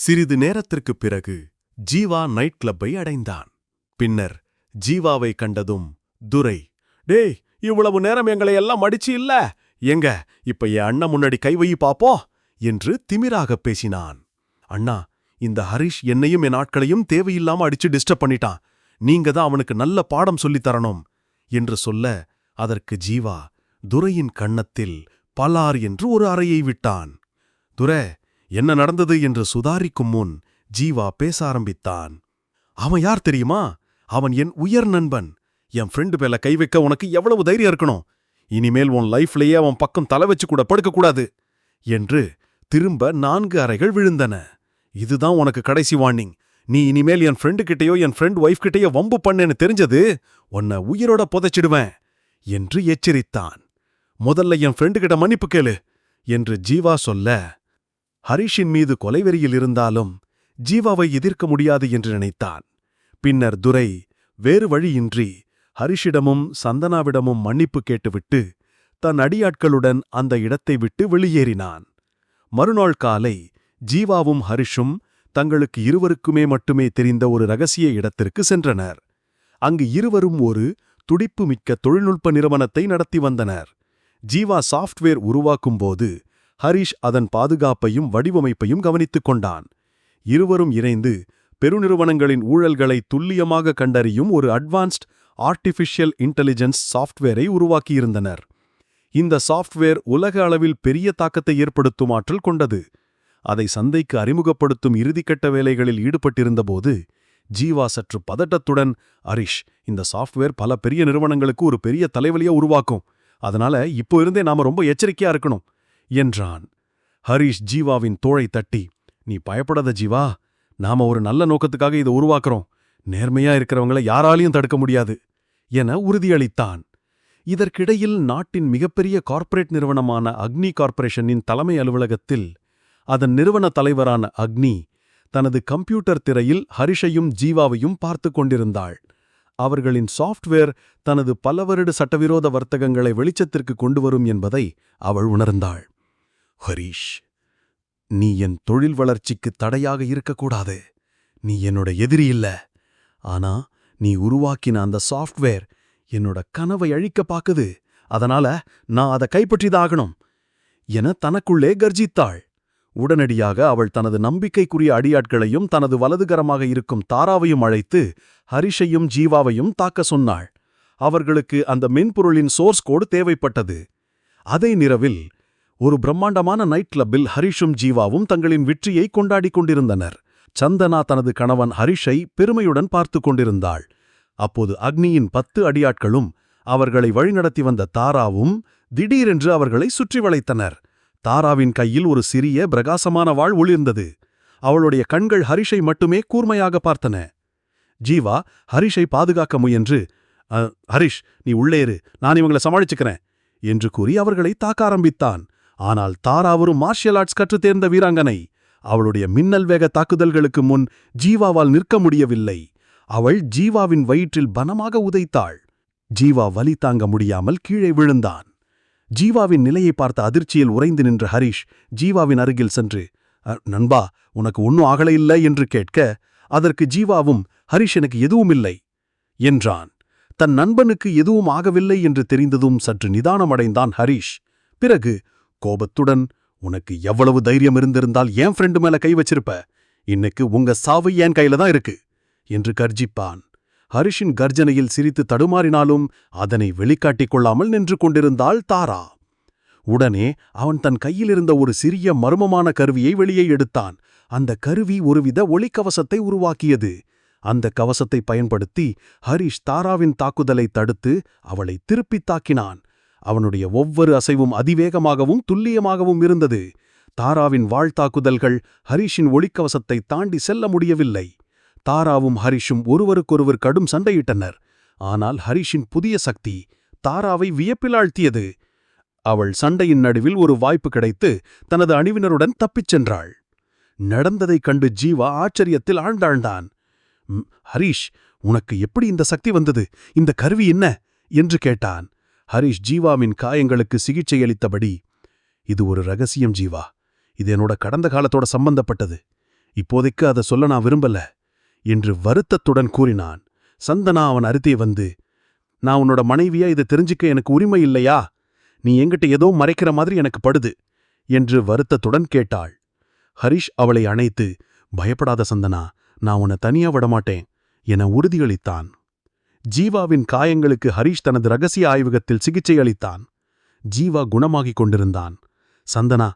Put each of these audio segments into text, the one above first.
சிறிது நேரத்திற்குப் பிறகு ஜீவா நைட் கிளப்பை அடைந்தான். பின்னர் ஜீவாவை கண்டதும் துரை டேய் இவ்வளவு நேரம் எங்களை எல்லாம் அடிச்சு இல்ல? எங்க இப்ப என் அண்ணன் முன்னாடி கை வை பாப்போ? என்று திமிராகப் பேசினான். அண்ணா இந்த ஹரிஷ் என்னையும் என் ஆட்களையும் தேவையில்லாம அடிச்சு டிஸ்டர்ப் பண்ணிட்டான். நீங்க தான் அவனுக்கு நல்ல பாடம் சொல்லித் தரணும். என்று சொல்ல அதற்கு ஜீவா துரையின் கன்னத்தில் பலார் என்று ஒரு அறையை விட்டான். துரை என்ன நடந்தது என்று சுதாரிக்கும் முன் ஜீவா பேச ஆரம்பித்தான். அவன் யார் தெரியுமா? அவன் என் உயர் நண்பன். என் ஃப்ரெண்டு மேல கை வைக்க உனக்கு எவ்வளவு தைரியம் இருக்கணும்? இனிமேல் உன் லைஃப்லயே அவன் பக்கம் தலை வச்சு கூட படுக்கக்கூடாது என்று திரும்ப நான்கு அறைகள் விழுந்தன. இதுதான் உனக்கு கடைசி வார்னிங் நீ இனிமேல் என் ஃப்ரெண்டு கிட்டயோ என் ஃப்ரெண்ட் ஒய்ஃப் கிட்டயோ வம்பு பண்ணேன்னு தெரிஞ்சது உன்னை உயிரோட புதைச்சிடுவேன் என்று எச்சரித்தான். முதல்ல என் ஃப்ரெண்டு கிட்ட மன்னிப்பு கேளு என்று ஜீவா சொல்ல ஹரிஷின் மீது கொலைவெறியில் இருந்தாலும் ஜீவாவை எதிர்க்க முடியாது என்று நினைத்தான். பின்னர் துரை வேறு வழியின்றி ஹரிஷிடமும் சந்தனாவிடமும் மன்னிப்பு கேட்டுவிட்டு தன் அடியாட்களுடன் அந்த இடத்தை விட்டு வெளியேறினான். மறுநாள் காலை ஜீவாவும் ஹரிஷும் தங்களுக்கு இருவருக்குமே மட்டுமே தெரிந்த ஒரு ரகசிய இடத்திற்கு சென்றனர். அங்கு இருவரும் ஒரு துடிப்புமிக்க தொழில்நுட்ப நிறுவனத்தை நடத்தி வந்தனர். ஜீவா சாஃப்ட்வேர் உருவாக்கும்போது ஹரிஷ் அதன் பாதுகாப்பையும் வடிவமைப்பையும் கவனித்துக் கொண்டான். இருவரும் இணைந்து பெருநிறுவனங்களின் ஊழல்களை துல்லியமாக கண்டறியும் ஒரு அட்வான்ஸ்ட் ஆர்டிஃபிஷியல் இன்டெலிஜென்ஸ் சாஃப்ட்வேரை உருவாக்கியிருந்தனர். இந்த சாஃப்ட்வேர் உலக அளவில் பெரிய தாக்கத்தை ஏற்படுத்தும் ஆற்றல் கொண்டது. அதை சந்தைக்கு அறிமுகப்படுத்தும் இறுதிக்கட்ட வேலைகளில் ஈடுபட்டிருந்தபோது ஜீவா சற்று பதட்டத்துடன் ஹரிஷ் இந்த சாஃப்ட்வேர் பல பெரிய நிறுவனங்களுக்கு ஒரு பெரிய தலைவலியா உருவாக்கும். அதனால இப்போ இருந்தே நாம ரொம்ப எச்சரிக்கையா இருக்கணும். என்றான். ஹரிஷ் ஜீவாவின் தோளை தட்டி நீ பயப்படாத ஜீவா நாம ஒரு நல்ல நோக்கத்துக்காக இதை உருவாக்குறோம். நேர்மையா இருக்கிறவங்களை யாராலையும் தடுக்க முடியாது என உறுதியளித்தான். இதற்கிடையில் நாட்டின் மிகப்பெரிய கார்ப்பரேட் நிறுவனமான அக்னி கார்ப்பரேஷனின் தலைமை அலுவலகத்தில் அதன் நிறுவன தலைவரான அக்னி தனது கம்ப்யூட்டர் திரையில் ஹரிஷையும் ஜீவாவையும் பார்த்து கொண்டிருந்தாள். அவர்களின் சாஃப்ட்வேர் தனது பல வருட சட்டவிரோத வர்த்தகங்களை வெளிச்சத்திற்கு கொண்டு வரும் என்பதை அவள் உணர்ந்தாள். ஹரீஷ் நீ என் தொழில் வளர்ச்சிக்கு தடையாக இருக்கக்கூடாது. நீ என்னோட எதிரி இல்ல. ஆனா நீ உருவாக்கின அந்த சாஃப்ட்வேர் என்னோட கனவை அழிக்க பாக்குது. அதனால நான் அதை கைப்பற்றிதாகணும் என தனக்குள்ளே கர்ஜித்தாள். உடனடியாக அவள் தனது நம்பிக்கைக்குரிய அடியாட்களையும் தனது வலதுகரமாக இருக்கும் தாராவையும் அழைத்து ஹரிஷையும் ஜீவாவையும் தாக்க சொன்னாள். அவர்களுக்கு அந்த மென்பொருளின் சோர்ஸ் கோடு தேவைப்பட்டது. அதே நிரவில் ஒரு பிரம்மாண்டமான நைட் கிளப்பில் ஹரிஷும் ஜீவாவும் தங்களின் வெற்றியை கொண்டாடிக் கொண்டிருந்தனர். சந்தனா தனது கணவன் ஹரிஷை பெருமையுடன் பார்த்து கொண்டிருந்தாள். அப்போது அக்னியின் பத்து அடியாட்களும் அவர்களை வழிநடத்தி வந்த தாராவும் திடீரென்று அவர்களை சுற்றி வளைத்தனர். தாராவின் கையில் ஒரு சிறிய பிரகாசமான வாழ் ஒளிர்ந்தது. அவளுடைய கண்கள் ஹரிஷை மட்டுமே கூர்மையாக பார்த்தன. ஜீவா ஹரிஷை பாதுகாக்க முயன்று. ஹரிஷ் நீ உள்ளேறு நான் இவங்களை சமாளிச்சுக்கிறேன் என்று கூறி அவர்களை தாக்க ஆரம்பித்தான். ஆனால் தாரா ஒரு மார்ஷியல் ஆர்ட்ஸ் கற்றுத் தேர்ந்த வீராங்கனை. அவளுடைய மின்னல் வேக தாக்குதல்களுக்கு முன் ஜீவாவால் நிற்க முடியவில்லை. அவள் ஜீவாவின் வயிற்றில் பனமாக உதைத்தாள். ஜீவா வலி தாங்க முடியாமல் கீழே விழுந்தான். ஜீவாவின் நிலையை பார்த்த அதிர்ச்சியில் உறைந்து நின்ற ஹரீஷ் ஜீவாவின் அருகில் சென்று நண்பா உனக்கு ஒன்னும் ஆகலையில்லை என்று கேட்க அதற்கு ஜீவாவும் ஹரிஷ் எனக்கு எதுவும் இல்லை என்றான். தன் நண்பனுக்கு எதுவும் ஆகவில்லை? என்று தெரிந்ததும் சற்று நிதானமடைந்தான் ஹரீஷ். பிறகு கோபத்துடன் உனக்கு எவ்வளவு தைரியம் இருந்திருந்தால் என் ஃப்ரெண்டு மேல கை வச்சிருப்ப? இன்னைக்கு உங்க சாவு என் கையில தான் இருக்கு? என்று கர்ஜிப்பான். ஹரிஷின் கர்ஜனையில் சிரித்து தடுமாறினாலும் அதனை வெளிக்காட்டிக் கொள்ளாமல் நின்று கொண்டிருந்தாள் தாரா. உடனே அவன் தன் கையிலிருந்த ஒரு சிறிய மர்மமான கருவியை வெளியே எடுத்தான். அந்த கருவி ஒருவித ஒளிக்கவசத்தை உருவாக்கியது. அந்த கவசத்தை பயன்படுத்தி ஹரிஷ் தாராவின் தாக்குதலை தடுத்து அவளை திருப்பித் தாக்கினான். அவனுடைய ஒவ்வொரு அசைவும் அதிவேகமாகவும் துல்லியமாகவும் இருந்தது. தாராவின் வாழ்த்தாக்குதல்கள் ஹரிஷின் ஒளிக்கவசத்தை தாண்டி செல்ல முடியவில்லை. தாராவும் ஹரிஷும் ஒருவருக்கொருவர் கடும் சண்டையிட்டனர். ஆனால் ஹரிஷின் புதிய சக்தி தாராவை வியப்பில் ஆழ்த்தியது அவள் சண்டையின் நடுவில் ஒரு வாய்ப்பு கிடைத்து தனது அணிவினருடன் தப்பிச் சென்றாள். நடந்ததைக் கண்டு ஜீவா ஆச்சரியத்தில் ஆழ்ந்தாழ்ந்தான். "ம், ஹரிஷ் உனக்கு எப்படி இந்த சக்தி வந்தது? இந்த கருவி என்ன? என்று கேட்டான். ஹரிஷ் ஜீவாவின் காயங்களுக்கு சிகிச்சையளித்தபடி இது ஒரு ரகசியம் ஜீவா. இது என்னோட கடந்த காலத்தோட சம்பந்தப்பட்டது. இப்போதைக்கு அதை சொல்ல நான் விரும்பல என்று வருத்தத்துடன் கூறினான். சந்தனா அவன் அருகே வந்து நான் உன்னோட மனைவியா? இதை தெரிஞ்சுக்க எனக்கு உரிமை இல்லையா? நீ என்கிட்ட ஏதோ மறைக்கிற மாதிரி எனக்கு படுது என்று வருத்தத்துடன் கேட்டாள். ஹரிஷ் அவளை அணைத்து பயப்படாத சந்தனா நான் உன்னை தனியா விடமாட்டேன் என உறுதியளித்தான். ஜீவாவின் காயங்களுக்கு ஹரீஷ் தனது ரகசிய ஆய்வகத்தில் சிகிச்சை அளித்தான். ஜீவா குணமாகிக் கொண்டிருந்தான். சந்தனா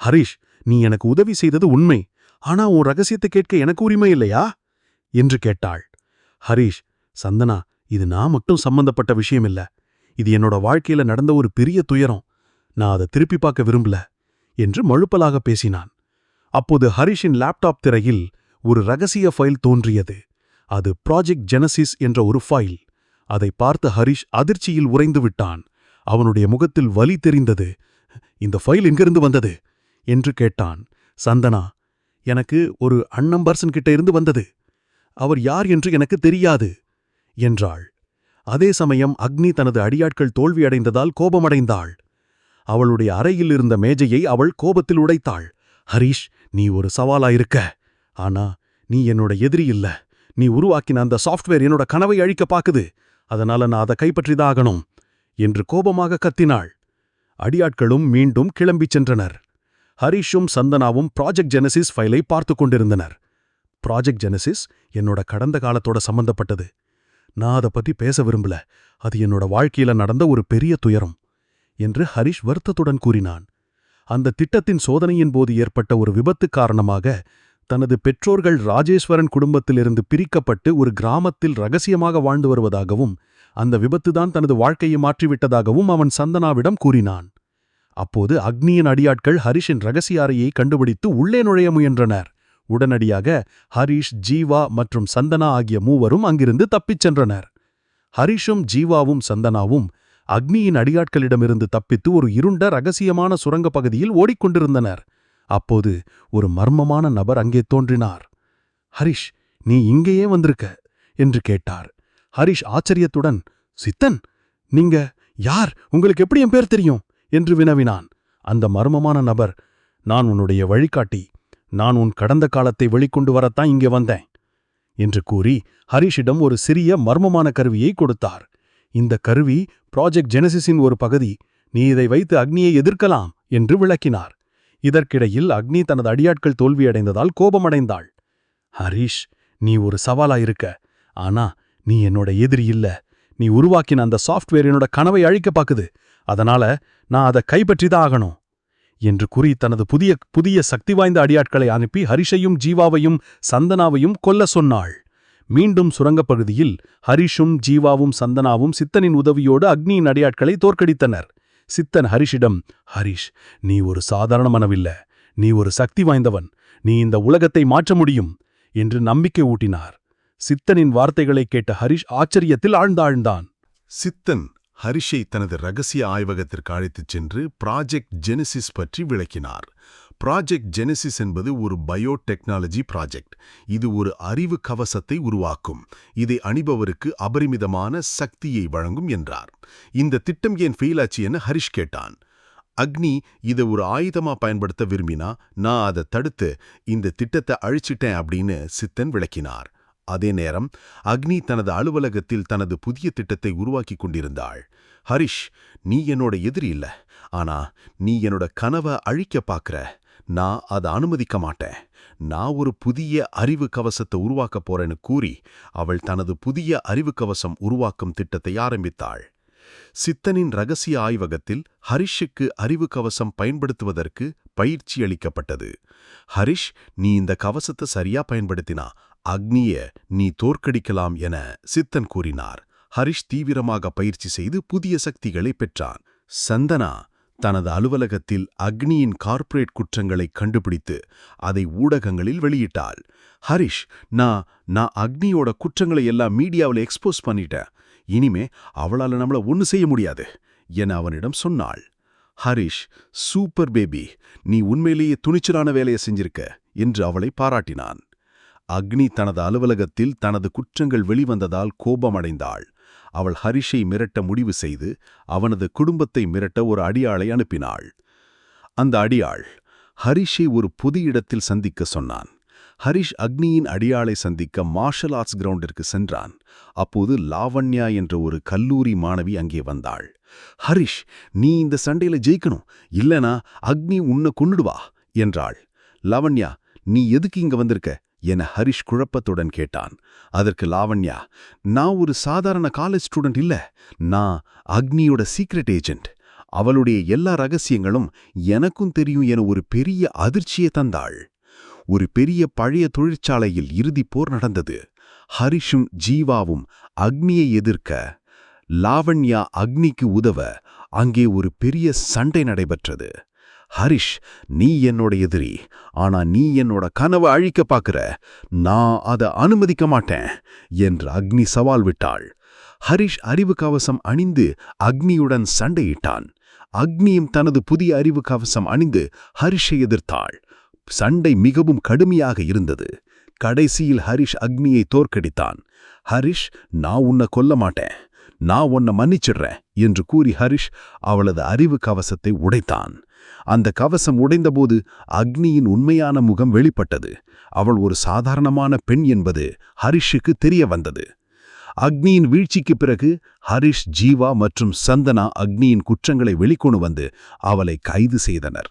ஹரிஷ் நீ எனக்கு உதவி செய்தது உண்மை. ஆனா உன் ரகசியத்தை கேட்க எனக்கு உரிமை இல்லையா? என்று கேட்டாள். ஹரீஷ் சந்தனா இது நான் மட்டும் சம்பந்தப்பட்ட விஷயம் இல்ல. இது என்னோட வாழ்க்கையில நடந்த ஒரு பெரிய துயரம். நான் அதை திருப்பி பார்க்க விரும்பல என்று மழுப்பலாக பேசினான். அப்போது ஹரிஷின் லேப்டாப் திரையில் ஒரு ரகசிய ஃபைல் தோன்றியது. அது ப்ராஜெக்ட் ஜெனசிஸ் என்ற ஒரு ஃபைல் அதை பார்த்த ஹரிஷ் அதிர்ச்சியில் உறைந்து விட்டான். அவனுடைய முகத்தில் வலி தெரிந்தது. இந்த ஃபைல் எங்கிருந்து வந்தது? என்று கேட்டான். சந்தனா எனக்கு ஒரு அன்னம்பர்சன் கிட்ட இருந்து வந்தது. அவர் யார் என்று எனக்கு தெரியாது என்றாள். அதே சமயம் அக்னி தனது அடியாட்கள் தோல்வியடைந்ததால் கோபமடைந்தாள். அவளுடைய அறையில் இருந்த மேஜையை அவள் கோபத்தில் உடைத்தாள். ஹரீஷ் நீ ஒரு சவாலாயிருக்க. ஆனா நீ என்னோட எதிரி இல்ல. நீ உருவாக்கின அந்த சாஃப்ட்வேர் என்னோட கனவை அழிக்க பாக்குது. அதனால நான் அதை கைப்பற்றிதான் ஆகணும் என்று கோபமாக கத்தினாள். அடியாட்களும் மீண்டும் கிளம்பிச் சென்றனர். ஹரிஷும் சந்தனாவும் ப்ராஜெக்ட் ஜெனசிஸ் ஃபைலை பார்த்து கொண்டிருந்தனர். ப்ராஜெக்ட் ஜெனசிஸ் என்னோட கடந்த காலத்தோட சம்பந்தப்பட்டது. நான் அதை பத்தி பேச விரும்பல. அது என்னோட வாழ்க்கையில நடந்த ஒரு பெரிய துயரம் என்று ஹரிஷ் வருத்தத்துடன் கூறினான். அந்த திட்டத்தின் சோதனையின் போது ஏற்பட்ட ஒரு விபத்து காரணமாக தனது பெற்றோர்கள் ராஜேஸ்வரன் குடும்பத்திலிருந்து பிரிக்கப்பட்டு ஒரு கிராமத்தில் ரகசியமாக வாழ்ந்து வருவதாகவும் அந்த விபத்துதான் தனது வாழ்க்கையை மாற்றிவிட்டதாகவும் அவன் சந்தனாவிடம் கூறினான். அப்போது அக்னியின் அடியாட்கள் ஹரிஷின் ரகசிய அறையை கண்டுபிடித்து உள்ளே நுழைய முயன்றனர். உடனடியாக ஹரிஷ் ஜீவா மற்றும் சந்தனா ஆகிய மூவரும் அங்கிருந்து தப்பிச் சென்றனர். ஹரிஷும் ஜீவாவும் சந்தனாவும் அக்னியின் அடியாட்களிடமிருந்து தப்பித்து ஒரு இருண்ட ரகசியமான சுரங்கப் பகுதியில் ஓடிக்கொண்டிருந்தனர். அப்போது ஒரு மர்மமான நபர் அங்கே தோன்றினார். ஹரிஷ் நீ இங்கேயே வந்திருக்க என்று கேட்டார். ஹரிஷ் ஆச்சரியத்துடன் சித்தன் நீங்க யார்? உங்களுக்கு எப்படி என் பேர் தெரியும்? என்று வினவினான். அந்த மர்மமான நபர் நான் உன்னுடைய வழிகாட்டி. நான் உன் கடந்த காலத்தை வெளிக்கொண்டு வரத்தான் இங்கே வந்தேன் என்று கூறி ஹரிஷிடம் ஒரு சிறிய மர்மமான கருவியை கொடுத்தார். இந்த கருவி ப்ராஜெக்ட் ஜெனசிஸின் ஒரு பகுதி. நீ இதை வைத்து அக்னியை எதிர்க்கலாம் என்று விளக்கினார். இதற்கிடையில் அக்னி தனது அடியாட்கள் தோல்வியடைந்ததால் கோபமடைந்தாள். ஹரிஷ் நீ ஒரு சவாலாயிருக்க. ஆனா நீ என்னோட எதிரி இல்ல. நீ உருவாக்கின அந்த சாஃப்ட்வேர் என்னோட கனவை அழிக்க பாக்குது. அதனால நான் அதை கைப்பற்றிதான் ஆகணும். என்று கூறி தனது புதிய புதிய சக்தி வாய்ந்த அடியாட்களை அனுப்பி ஹரிஷையும் ஜீவாவையும் சந்தனாவையும் கொல்ல சொன்னாள். மீண்டும் சுரங்கப் ஹரிஷும் ஜீவாவும் சந்தனாவும் சித்தனின் உதவியோடு அக்னியின் அடியாட்களை தோற்கடித்தனர். சித்தன் ஹரிஷிடம் ஹரிஷ் நீ ஒரு சாதாரண மனவில்ல நீ ஒரு சக்தி வாய்ந்தவன். நீ இந்த உலகத்தை மாற்ற முடியும். என்று நம்பிக்கை ஊட்டினார். சித்தனின் வார்த்தைகளைக் கேட்ட ஹரிஷ் ஆச்சரியத்தில் ஆழ்ந்தாழ்ந்தான் சித்தன் ஹரிஷை தனது ரகசிய ஆய்வகத்திற்கு அழைத்துச் சென்று ப்ராஜெக்ட் ஜெனிசிஸ் பற்றி விளக்கினார். ப்ராஜெக்ட் ஜெனசிஸ் என்பது ஒரு பயோடெக்னாலஜி ப்ராஜெக்ட் இது ஒரு அறிவு கவசத்தை உருவாக்கும். இதை அணிபவருக்கு அபரிமிதமான சக்தியை வழங்கும் என்றார். இந்த திட்டம் ஏன் ஃபெயில் ஆச்சு என ஹரிஷ் கேட்டான். அக்னி இதை ஒரு ஆயுதமா பயன்படுத்த விரும்பினா நான் அதை தடுத்து இந்த திட்டத்தை அழிச்சிட்டேன் அப்படின்னு சித்தன் விளக்கினார். அதே நேரம் அக்னி தனது அலுவலகத்தில் தனது புதிய திட்டத்தை உருவாக்கி கொண்டிருந்தாள். ஹரிஷ் நீ என்னோட எதிரி இல்ல. ஆனா நீ என்னோட கனவை அழிக்க பாக்குற. நான் அதை அனுமதிக்க மாட்டேன். நான் ஒரு புதிய அறிவு கவசத்தை உருவாக்க போறேன்னு கூறி அவள் தனது புதிய அறிவு கவசம் உருவாக்கும் திட்டத்தை ஆரம்பித்தாள். சித்தனின் ரகசிய ஆய்வகத்தில் ஹரிஷுக்கு அறிவு கவசம் பயன்படுத்துவதற்கு பயிற்சி அளிக்கப்பட்டது. ஹரிஷ் நீ இந்த கவசத்தை சரியா பயன்படுத்தினா அக்னிய நீ தோற்கடிக்கலாம் என சித்தன் கூறினார். ஹரிஷ் தீவிரமாக பயிற்சி செய்து புதிய சக்திகளை பெற்றான். சந்தனா தனது அலுவலகத்தில் அக்னியின் கார்ப்பரேட் குற்றங்களை கண்டுபிடித்து அதை ஊடகங்களில் வெளியிட்டாள். ஹரிஷ் நான் நான் அக்னியோட குற்றங்களை எல்லாம் மீடியாவில் எக்ஸ்போஸ் பண்ணிட்டேன். இனிமே அவளால நம்மள ஒன்னு செய்ய முடியாது என அவனிடம் சொன்னாள். ஹரிஷ் சூப்பர் பேபி நீ உண்மையிலேயே துணிச்சலான வேலையை செஞ்சிருக்க என்று அவளை பாராட்டினான். அக்னி தனது அலுவலகத்தில் தனது குற்றங்கள் வெளிவந்ததால் கோபமடைந்தாள். அவள் ஹரிஷை மிரட்ட முடிவு செய்து அவனது குடும்பத்தை மிரட்ட ஒரு அடியாளை அனுப்பினாள். அந்த அடியாள் ஹரிஷை ஒரு புது இடத்தில் சந்திக்க சொன்னான். ஹரிஷ் அக்னியின் அடியாளை சந்திக்க மார்ஷல் ஆர்ட்ஸ் கிரவுண்டிற்கு சென்றான். அப்போது லாவண்யா என்ற ஒரு கல்லூரி மாணவி அங்கே வந்தாள். ஹரிஷ் நீ இந்த சண்டையில ஜெயிக்கணும். இல்லனா அக்னி உன்னை கொன்னுடுவா என்றாள். லாவண்யா நீ எதுக்கு இங்க வந்திருக்க? என ஹரிஷ் குழப்பத்துடன் கேட்டான். அதற்கு லாவண்யா நான் ஒரு சாதாரண காலேஜ் ஸ்டூடெண்ட் இல்ல. நான் அக்னியோட சீக்ரெட் ஏஜென்ட் அவளுடைய எல்லா ரகசியங்களும் எனக்கும் தெரியும் என ஒரு பெரிய அதிர்ச்சியை தந்தாள். ஒரு பெரிய பழைய தொழிற்சாலையில் இறுதிப் போர் நடந்தது. ஹரிஷும் ஜீவாவும் அக்னியை எதிர்க்க லாவண்யா அக்னிக்கு உதவ அங்கே ஒரு பெரிய சண்டை நடைபெற்றது. ஹரிஷ் நீ என்னோட எதிரி. ஆனா நீ என்னோட கனவை அழிக்க பாக்குற. நான் அதை அனுமதிக்க மாட்டேன் என்று அக்னி சவால் விட்டாள். ஹரிஷ் அறிவு கவசம் அணிந்து அக்னியுடன் சண்டையிட்டான். அக்னியும் தனது புதிய அறிவு கவசம் அணிந்து ஹரிஷை எதிர்த்தாள். சண்டை மிகவும் கடுமையாக இருந்தது. கடைசியில் ஹரிஷ் அக்னியை தோற்கடித்தான். ஹரிஷ் நான் உன்னை கொல்ல மாட்டேன். நான் உன்னை மன்னிச்சிடுறேன் என்று கூறி ஹரிஷ் அவளது அறிவு கவசத்தை உடைத்தான். அந்த கவசம் உடைந்தபோது அக்னியின் உண்மையான முகம் வெளிப்பட்டது. அவள் ஒரு சாதாரணமான பெண் என்பது ஹரிஷுக்கு தெரிய வந்தது. அக்னியின் வீழ்ச்சிக்குப் பிறகு ஹரிஷ் ஜீவா மற்றும் சந்தனா அக்னியின் குற்றங்களை வெளிக்கொண்டு வந்து அவளை கைது செய்தனர்.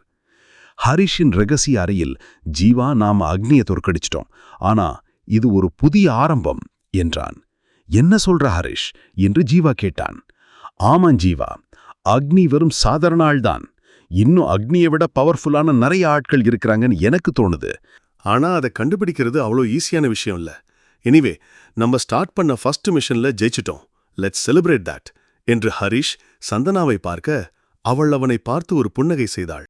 ஹரிஷின் ரகசிய அறையில் ஜீவா நாம அக்னியை தோற்கடிச்சிட்டோம். ஆனா இது ஒரு புதிய ஆரம்பம் என்றான். என்ன சொல்ற ஹரிஷ்? என்று ஜீவா கேட்டான். ஆமாம் ஜீவா அக்னி வெறும் சாதாரண ஆள்தான். இன்னும் அக்னியை விட பவர்ஃபுல்லான நிறைய ஆட்கள் இருக்கிறாங்கன்னு எனக்கு தோணுது. ஆனா அதை கண்டுபிடிக்கிறது அவ்வளோ ஈஸியான விஷயம் இல்ல. எனிவே நம்ம ஸ்டார்ட் பண்ண ஃபர்ஸ்ட் மிஷன்ல ஜெயிச்சிட்டோம். லெட்ஸ் செலிப்ரேட் தட் என்று ஹரிஷ் சந்தனாவை பார்க்க அவள் அவனை பார்த்து ஒரு புன்னகை செய்தாள்.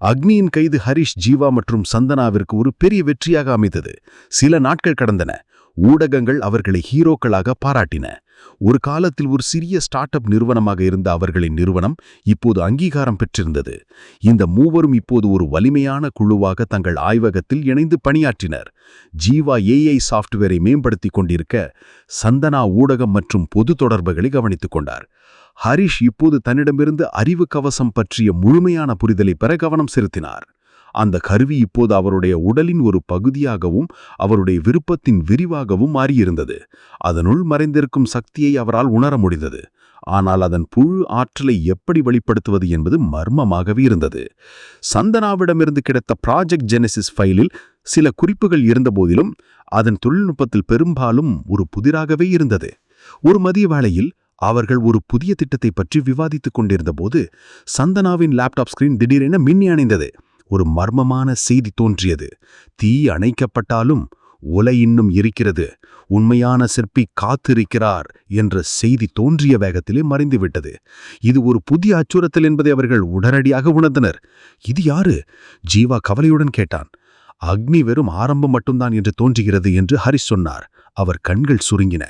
அக்னியின் கைது ஹரிஷ் ஜீவா மற்றும் சந்தனாவிற்கு ஒரு பெரிய வெற்றியாக அமைந்தது. சில நாட்கள் கடந்தன. ஊடகங்கள் அவர்களை ஹீரோக்களாக பாராட்டின. ஒரு காலத்தில் ஒரு சிறிய ஸ்டார்ட் அப் நிறுவனமாக இருந்த அவர்களின் நிறுவனம் இப்போது அங்கீகாரம் பெற்றிருந்தது. இந்த மூவரும் இப்போது ஒரு வலிமையான குழுவாக தங்கள் ஆய்வகத்தில் இணைந்து பணியாற்றினர். ஜீவா ஏஐ சாஃப்ட்வேரை மேம்படுத்திக் கொண்டிருக்க சந்தனா ஊடகம் மற்றும் பொது தொடர்புகளை கவனித்துக் கொண்டார். ஹரிஷ் இப்போது தன்னிடமிருந்து அறிவு கவசம் பற்றிய முழுமையான புரிதலை பெற கவனம் செலுத்தினார். அந்த கருவி இப்போது அவருடைய உடலின் ஒரு பகுதியாகவும் அவருடைய விருப்பத்தின் விரிவாகவும் மாறியிருந்தது. அதனுள் மறைந்திருக்கும் சக்தியை அவரால் உணர முடிந்தது. ஆனால் அதன் புழு ஆற்றலை எப்படி வெளிப்படுத்துவது என்பது மர்மமாகவே இருந்தது. சந்தனாவிடமிருந்து கிடைத்த ப்ராஜெக்ட் ஜெனசிஸ் ஃபைலில் சில குறிப்புகள் இருந்தபோதிலும் அதன் தொழில்நுட்பத்தில் பெரும்பாலும் ஒரு புதிராகவே இருந்தது. ஒரு மதிய வேளையில் அவர்கள் ஒரு புதிய திட்டத்தை பற்றி விவாதித்துக் கொண்டிருந்தபோது சந்தனாவின் லேப்டாப் ஸ்கிரீன் திடீரென மின்னி அணைந்தது. ஒரு மர்மமான செய்தி தோன்றியது. தீ அணைக்கப்பட்டாலும் உலை இன்னும் இருக்கிறது. உண்மையான சிற்பி காத்திருக்கிறார் என்ற செய்தி தோன்றிய வேகத்திலே மறைந்துவிட்டது. இது ஒரு புதிய அச்சுறுத்தல் என்பதை அவர்கள் உடனடியாக உணர்ந்தனர். இது யாரு? ஜீவா கவலையுடன் கேட்டான். அக்னி வெறும் ஆரம்பம் மட்டும்தான் என்று தோன்றுகிறது என்று ஹரிஷ் சொன்னார். அவர் கண்கள் சுருங்கின.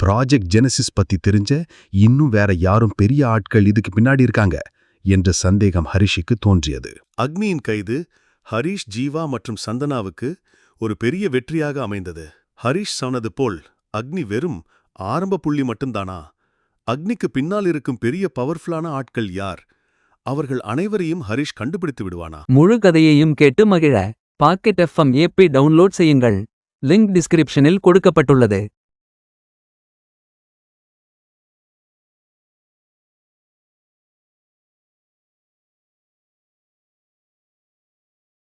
ப்ராஜெக்ட் ஜெனசிஸ் பத்தி தெரிஞ்ச இன்னும் வேற யாரும் பெரிய ஆட்கள் இதுக்கு பின்னாடி இருக்காங்க. என்ற சந்தேகம் ஹரிஷுக்கு தோன்றியது. அக்னியின் கைது ஹரிஷ் ஜீவா மற்றும் சந்தனாவுக்கு ஒரு பெரிய வெற்றியாக அமைந்தது. ஹரிஷ் சொன்னது போல் அக்னி வெறும் ஆரம்ப புள்ளி மட்டும்தானா? அக்னிக்கு பின்னால் இருக்கும் பெரிய பவர்ஃபுல்லான ஆட்கள் யார்? அவர்கள் அனைவரையும் ஹரிஷ் கண்டுபிடித்து விடுவானா? முழு கதையையும் கேட்டு மகிழ. பாக்கெட் எஃப்எம் ஏபி டவுன்லோட் செய்யுங்கள். லிங்க் டிஸ்கிரிப்ஷனில் கொடுக்கப்பட்டுள்ளது.